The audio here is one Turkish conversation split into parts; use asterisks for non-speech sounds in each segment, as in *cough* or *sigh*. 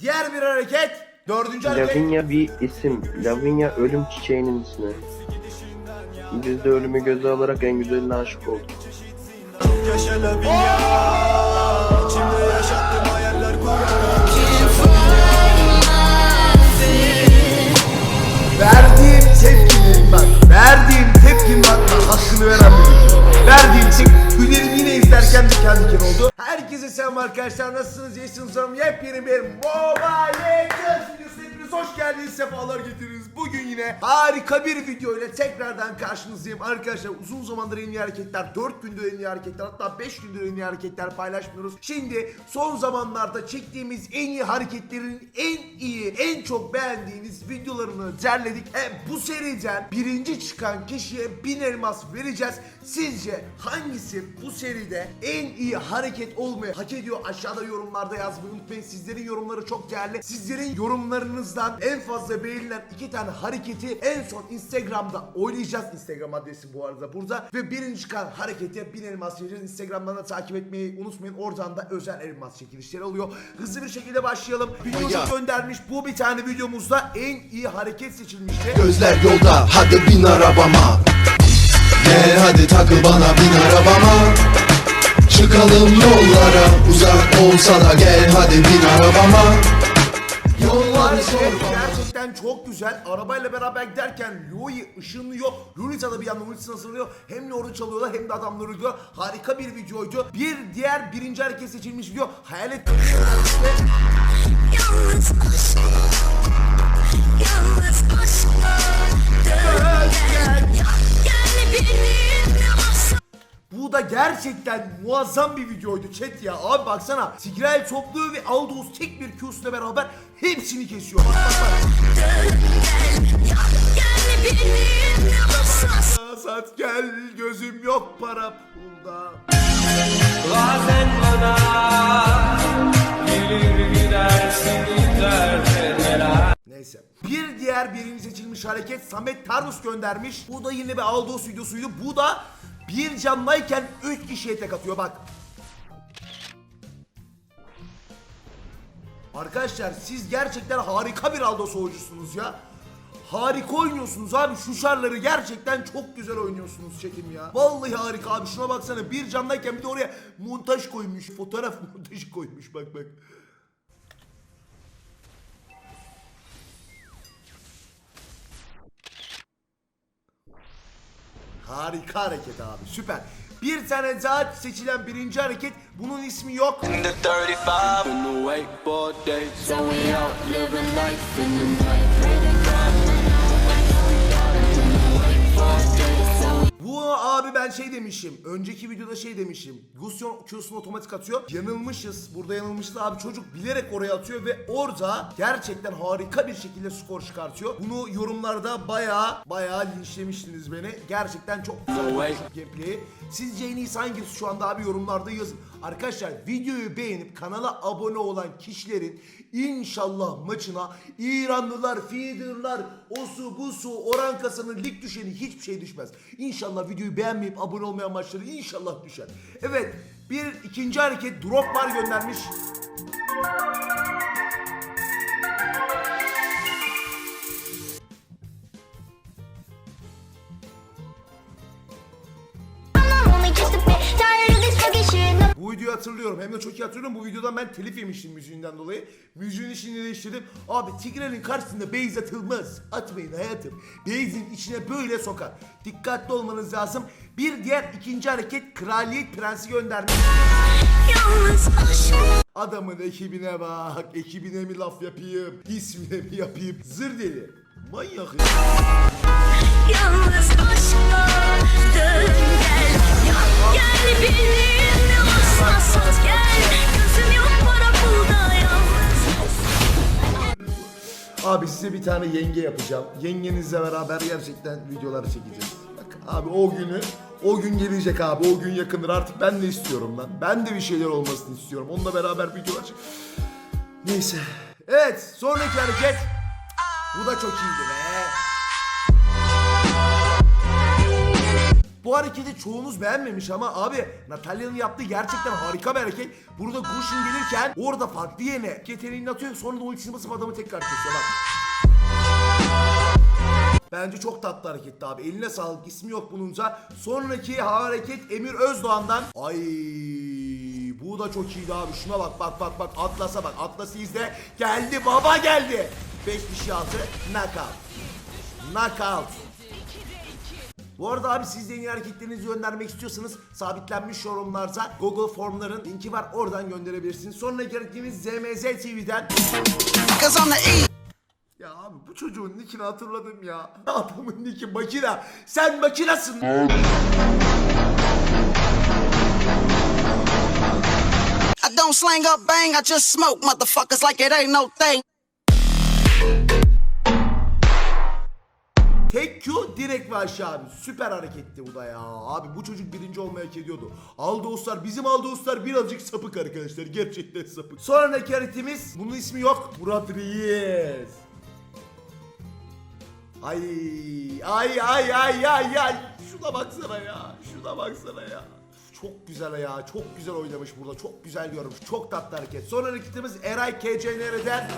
Diğer bir hareket. Dördüncü hareket. Lavinia bir isim. Lavinia ölüm çiçeğinin ismi. Biz de ölümü göze alarak en güzeline aşık olduk. Yaşa la vida İçimde yaşattım hayaller kurarak Verdiğim tepkinin bak. Verdiğim tepkinin hakkını, hakkını veren bir. Verdiğim tepki tüylerim yine izlerken diken oldu. Herkese selam arkadaşlar. Nasılsınız? İyisiniz umarım. Yepyeni bir Mobile Legends videosu. Hepiniz hoş geldiniz. Sefalar getiriniz. Bugün yine harika bir video ile tekrardan karşınızdayım. Arkadaşlar uzun zamandır en iyi hareketler, 4 gündür en iyi hareketler, hatta 5 gündür en iyi hareketler paylaşmıyoruz. Şimdi son zamanlarda çektiğimiz en iyi hareketlerin en iyi, en çok beğendiğiniz videolarını derledik. E, bu seriden birinci çıkan kişiye 1000 elmas vereceğiz. Sizce hangisi bu seride en iyi hareket olmayı hak ediyor? Aşağıda yorumlarda yazmayı unutmayın. Sizlerin yorumları çok değerli. Sizlerin yorumlarınızdan en fazla beğenilen iki tane hareketi en son Instagram'da oynayacağız. Instagram adresi bu arada burada. Ve birinci çıkan harekete 1000 elmas vereceğiz. Instagram'dan da takip etmeyi unutmayın. Oradan da özel elmas çekilişleri oluyor. Hızlı bir şekilde başlayalım. Video çok göndermiş. Bu bir tane videomuzda en iyi hareket seçilmişti. Gözler yolda hadi bin arabama Gel hadi takıl bana bin arabama Çıkalım yollara uzak olsa da gel hadi bin arabama Yollar gerçekten çok güzel. Arabayla beraber giderken Louis ışınlıyor. Lolita da bir yandan ultisini ısınıyor. Hem Lord'u çalıyorlar hem de adamları öldürüyor. Harika bir videoydu. Bir diğer birinci hareket seçilmiş video. Hayalet Yalnız aşk Yalnız aşkla Dön gel Bu da gerçekten muazzam bir videoydu chat ya. Abi baksana. Tigreal topluyor ve Aldous tek bir Q'suyla beraber hepsini kesiyor. Bak bak bak. Sat gel gözüm yok para pulda. Bazen bana gelir gidersin Neyse. Bir diğer birinci seçilmiş hareket Samet Tarus göndermiş. Bu da yine bir Aldos videosuydu. Bu da bir canlayken 3 kişiye tek atıyor bak. Arkadaşlar siz gerçekten harika bir Aldos oyuncusunuz ya. Harika oynuyorsunuz abi. Şu şarları gerçekten çok güzel oynuyorsunuz çekim ya. Vallahi harika abi. Şuna baksana. Bir candayken bir de oraya montaj koymuş. Fotoğraf *laughs* montajı koymuş bak bak. Harika hareket abi süper. Bir tane daha seçilen birinci hareket bunun ismi yok. In the 35 in the wakeboard days So we out living life in the night ben şey demişim. Önceki videoda şey demişim. Gusyon Q'sunu otomatik atıyor. Yanılmışız. Burada yanılmışız abi. Çocuk bilerek oraya atıyor ve orada gerçekten harika bir şekilde skor çıkartıyor. Bunu yorumlarda bayağı bayağı linçlemiştiniz beni. Gerçekten çok güzel bir gameplay'i. Sizce en iyisi hangisi şu anda abi yorumlarda yazın. Arkadaşlar videoyu beğenip kanala abone olan kişilerin inşallah maçına İranlılar, feederlar, osu busu, oran kasanın lig düşeni hiçbir şey düşmez. İnşallah videoyu beğenmeyip abone olmayan maçları inşallah düşer. Evet bir ikinci hareket drop var göndermiş. Hatırlıyorum. Hem de çok iyi hatırlıyorum. Bu videodan ben telif yemiştim müziğinden dolayı. Müziğin işini değiştirdim. Abi Tigre'nin karşısında base atılmaz. Atmayın hayatım. Base'in içine böyle sokar. Dikkatli olmanız lazım. Bir diğer ikinci hareket Kraliyet Prensi aşk Adamın ekibine bak. Ekibine mi laf yapayım? İsmine mi yapayım? Zır deli. Manyak ya. Yalnız aşkla Dön gel Gel Gözüm Abi size bir tane yenge yapacağım. Yengenizle beraber gerçekten videoları çekeceğiz. Bak abi o günü o gün gelecek abi. O gün yakındır. Artık ben de istiyorum lan. Ben de bir şeyler olmasını istiyorum. Onunla beraber videolar çek- Neyse. Evet, sonraki hareket. Bu da çok iyiydi be. Bu hareketi çoğunuz beğenmemiş ama abi Natalya'nın yaptığı gerçekten harika bir hareket. Burada Gushin gelirken orada farklı yerine yeteneğini atıyor sonra da ultisini basıp adamı tekrar kesiyor bak. Bence çok tatlı hareketti abi. Eline sağlık ismi yok bununca. Sonraki hareket Emir Özdoğan'dan. Ay bu da çok iyiydi abi. Şuna bak bak bak bak. Atlas'a bak. Atlas'ı izle. Geldi baba geldi. 5 kişi altı. Knockout. Knockout. Bu arada abi siz de yeni hareketlerinizi göndermek istiyorsanız sabitlenmiş yorumlarda Google formların linki var oradan gönderebilirsiniz. Sonraki hareketimiz ZMZ TV'den. Ya abi bu çocuğun nickini hatırladım ya. *laughs* Adamın nicki makina. Sen makinasın. I don't slang up bang, I just smoke motherfuckers like it ain't no thing. Tek Q direkt ve aşağı abi. Süper hareketti bu da ya. Abi bu çocuk birinci olmayı hak ediyordu. Aldoslar bizim Aldoslar birazcık sapık arkadaşlar. *laughs* Gerçekten sapık. Sonraki hareketimiz bunun ismi yok. Murat Reis. Ay ay ay ay ay ay. Şuna baksana ya. Şuna baksana ya. Çok güzel ya. Çok güzel oynamış burada. Çok güzel görmüş. Çok tatlı hareket. Son hareketimiz Eray KC nereden?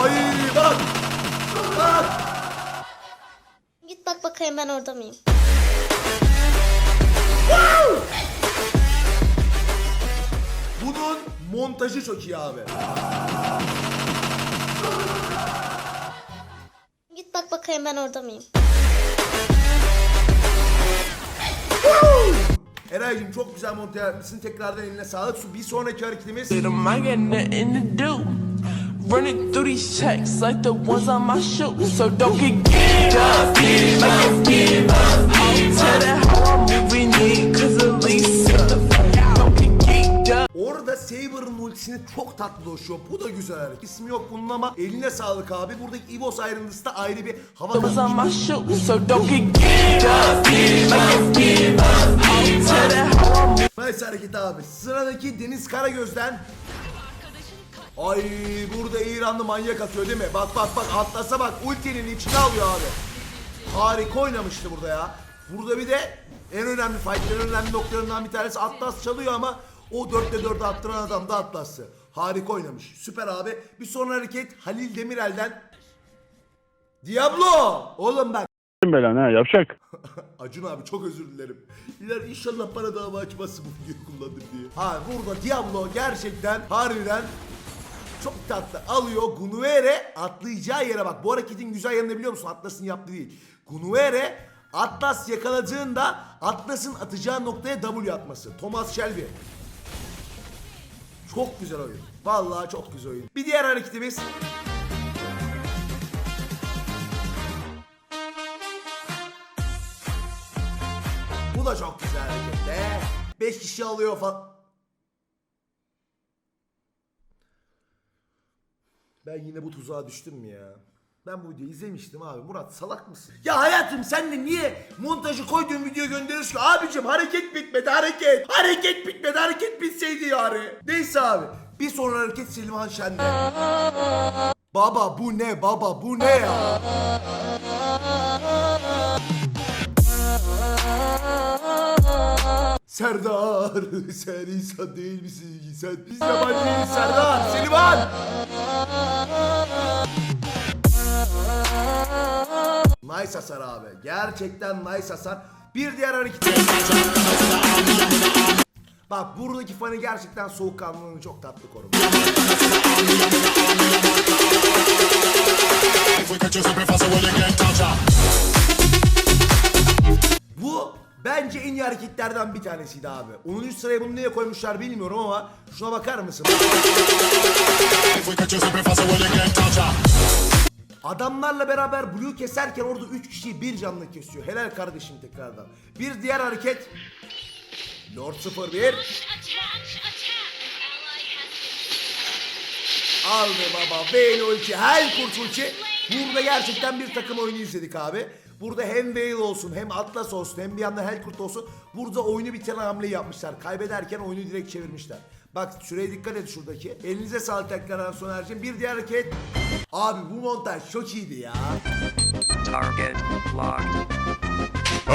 Ay bak. Bak. Bakayım ben orada mıyım? Bunun montajı çok iyi abi. Git bak bakayım ben orada mıyım? Eray'cim çok güzel monte yapmışsın. Tekrardan eline sağlık. Su- Bir sonraki hareketimiz Running through these checks like the ones on my shoes. So don't get geeked up. Give up. I'll tell that how I'm moving in. Cause at least don't get geeked up. orada Saber'ın ultisini çok tatlı doşuyor. Bu da güzel. İsmi yok bunun ama eline sağlık abi. Buradaki Evos ayrıntısı da ayrı bir hava was on katmış. my shoes. So don't get geeked up. Like give up. I'll tell that how I'm moving Nice hareket abi. Sıradaki Deniz Karagöz'den Ay burada İranlı manyak atıyor değil mi? Bak bak bak atlasa bak ultinin içine alıyor abi. Harika oynamıştı burada ya. Burada bir de en önemli fightlerin önemli noktalarından bir tanesi Atlas çalıyor ama o 4'te 4'e attıran adam da Atlas'ı. Harika oynamış. Süper abi. Bir son hareket Halil Demirel'den Diablo! Oğlum bak belan ha yapacak. *laughs* Acun abi çok özür dilerim. İler inşallah bana dava açmazsın bu videoyu kullandım diye. Ha burada Diablo gerçekten harbiden çok tatlı alıyor. Gunuere atlayacağı yere bak. Bu hareketin güzel yanını biliyor musun? Atlas'ın yaptığı değil. Gunuere Atlas yakaladığında Atlas'ın atacağı noktaya W atması. Thomas Shelby. Çok güzel oyun. Vallahi çok güzel oyun. Bir diğer hareketimiz Bu da çok güzel hareket be. 5 kişi alıyor falan. Ben yine bu tuzağa düştüm mü ya? Ben bu videoyu izlemiştim abi. Murat salak mısın? Ya hayatım sen de niye montajı koyduğun video gönderiyorsun? ki? Abicim hareket bitmedi hareket. Hareket bitmedi hareket bitseydi yani. Neyse abi. Bir sonra hareket Selimhan Şen'de. Baba bu ne baba bu ne ya? Serdar *laughs* sen insan değil misin? Sen biz yabancı değiliz Serdar. Seliman. Nice hasar abi. Gerçekten nice hasar. Bir diğer hareket. Bak buradaki fanı gerçekten soğukkanlılığını çok tatlı korumuş. Bence en iyi hareketlerden bir tanesiydi abi. 10. sıraya bunu niye koymuşlar bilmiyorum ama şuna bakar mısın? Adamlarla beraber Blue keserken orada 3 kişiyi bir canlı kesiyor. Helal kardeşim tekrardan. Bir diğer hareket. Lord 01. Aldı baba. Vale ulti. Hel kurt ulti. Burada gerçekten bir takım oyunu izledik abi. Burada hem Vale olsun hem Atlas olsun hem bir yandan Helkurt olsun. Burada oyunu bitiren hamle yapmışlar. Kaybederken oyunu direkt çevirmişler. Bak süreye dikkat et şuradaki. Elinize sağlık tekrardan Soner'cim. Bir diğer hareket. Abi bu montaj çok iyiydi ya. Target locked.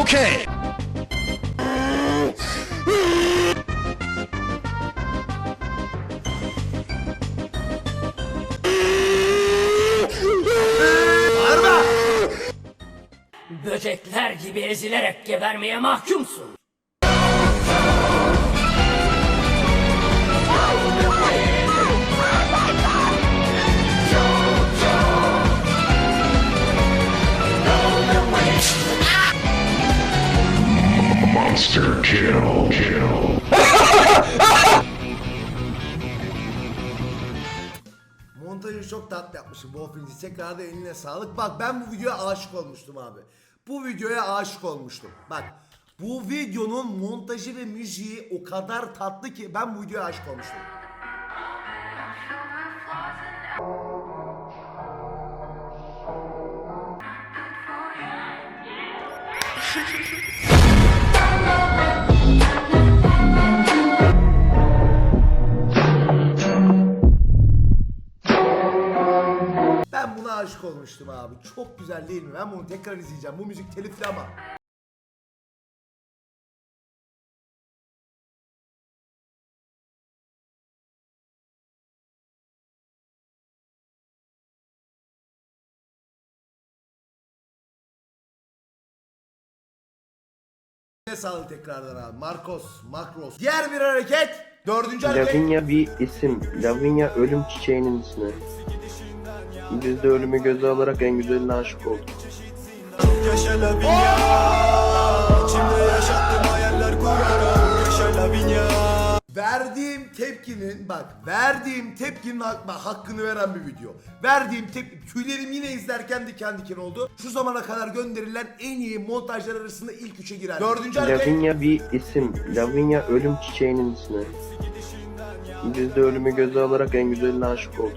Okay böcekler gibi ezilerek gebermeye mahkumsun. Montajı çok tatlı yapmışım bu ofisi. Tekrarda eline sağlık. Bak ben bu videoya aşık olmuştum abi. Bu videoya aşık olmuştum. Bak bu videonun montajı ve müziği o kadar tatlı ki ben bu videoya aşık olmuştum. *laughs* aşık olmuştum abi. Çok güzel değil mi? Ben bunu tekrar izleyeceğim. Bu müzik telifli ama. Ne sağlık tekrardan abi. Marcos, Makros. Diğer bir hareket. Dördüncü hareket. Lavinia bir isim. Lavinia ölüm çiçeğinin ismi. Biz de ölümü göze alarak en güzeline aşık olduk. Verdiğim tepkinin bak verdiğim tepkinin hak- bak, hakkını veren bir video. Verdiğim tepki tüylerim yine izlerken diken diken oldu. Şu zamana kadar gönderilen en iyi montajlar arasında ilk üçe girer. Dördüncü. Lavinia bir isim. Lavinia ölüm çiçeğinin ismi. Biz de ölümü göze alarak en güzeline aşık olduk.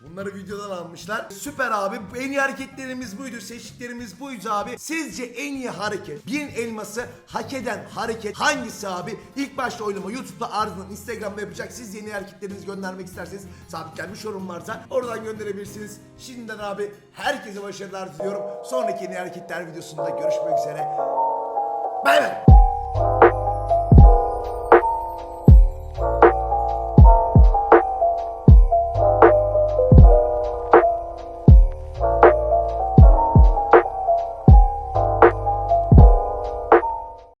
Bunları videodan almışlar. Süper abi. En iyi hareketlerimiz buydu. Seçtiklerimiz buydu abi. Sizce en iyi hareket, bin elması hak eden hareket hangisi abi? İlk başta oylama YouTube'da ardından Instagram'da yapacak. Siz yeni hareketlerinizi göndermek isterseniz sabitlenmiş yorum varsa oradan gönderebilirsiniz. Şimdiden abi herkese başarılar diliyorum. Sonraki yeni hareketler videosunda görüşmek üzere. Bay bay.